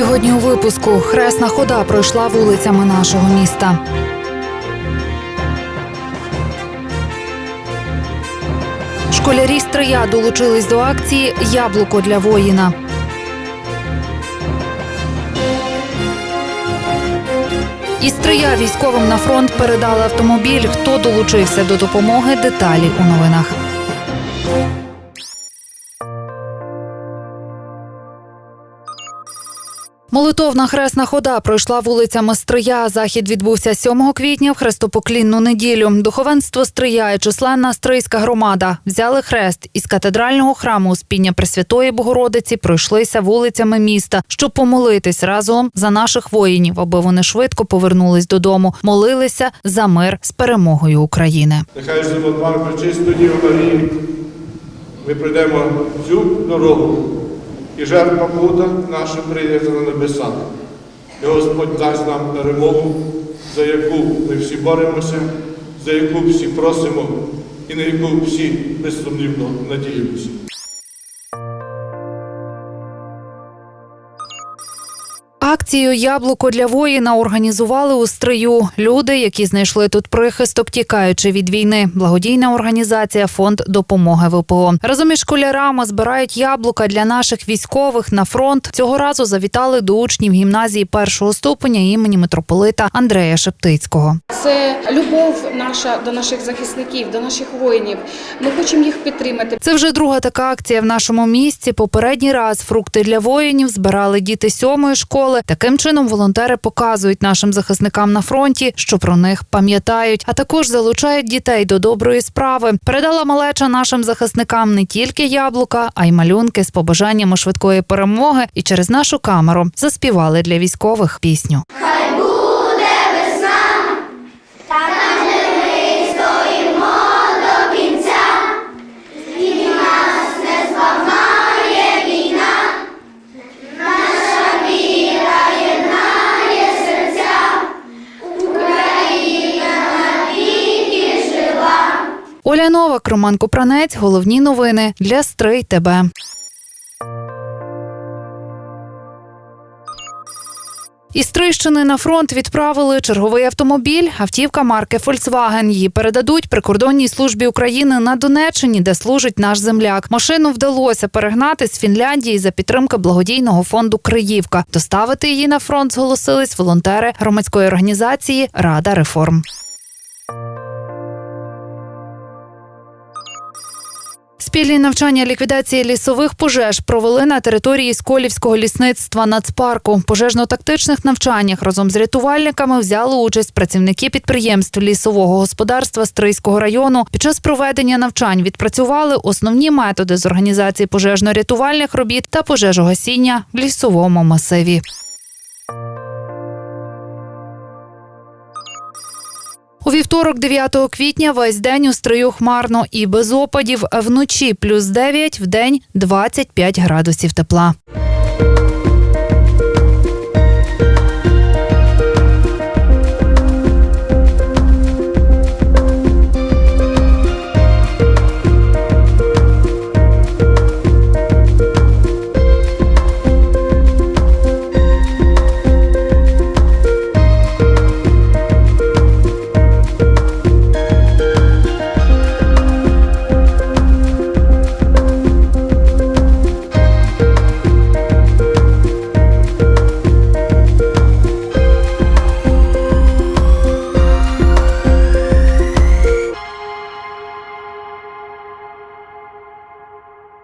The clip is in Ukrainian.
Сьогодні у випуску хресна хода пройшла вулицями нашого міста. Школярі Стрия долучились до акції Яблуко для воїна. Із Стрия військовим на фронт передали автомобіль. Хто долучився до допомоги? Деталі у новинах. Молитовна хресна хода пройшла вулицями Стрия. Захід відбувся 7 квітня в хрестопоклінну неділю. Духовенство Стрия і численна стрийська громада взяли хрест із катедрального храму Успіння Пресвятої Богородиці пройшлися вулицями міста, щоб помолитись разом за наших воїнів, аби вони швидко повернулись додому. Молилися за мир з перемогою України. Нехай животвар пречисту Діву Марії. Ми пройдемо цю дорогу, і жертва Буда наша прийде на небеса. І Господь дасть нам перемогу, за яку ми всі боремося, за яку всі просимо і на яку всі безсумнівно надіємося. Акцію Яблуко для воїна організували у стрию. Люди, які знайшли тут прихисток, тікаючи від війни. Благодійна організація Фонд допомоги ВПО. Разом із школярами збирають яблука для наших військових на фронт. Цього разу завітали до учнів гімназії першого ступеня імені митрополита Андрея Шептицького. Це любов наша до наших захисників, до наших воїнів. Ми хочемо їх підтримати. Це вже друга така акція в нашому місті. Попередній раз фрукти для воїнів збирали діти сьомої школи. Таким чином волонтери показують нашим захисникам на фронті, що про них пам'ятають, а також залучають дітей до доброї справи. Передала малеча нашим захисникам не тільки яблука, а й малюнки з побажаннями швидкої перемоги. І через нашу камеру заспівали для військових пісню. Оля Новак, Роман Купранець. Головні новини для Стрий ТБ. Із Трищини на фронт відправили черговий автомобіль. Автівка марки Volkswagen. Її передадуть прикордонній службі України на Донеччині, де служить наш земляк. Машину вдалося перегнати з Фінляндії за підтримки благодійного фонду Криївка. Доставити її на фронт зголосились волонтери громадської організації Рада реформ. Спільні навчання ліквідації лісових пожеж провели на території Сколівського лісництва нацпарку. Пожежно-тактичних навчаннях разом з рятувальниками взяли участь працівники підприємств лісового господарства Стрийського району. Під час проведення навчань відпрацювали основні методи з організації пожежно-рятувальних робіт та пожежогасіння в лісовому масиві. У вівторок, 9 квітня, весь день у стрию хмарно і без опадів. Вночі плюс 9, вдень 25 градусів тепла.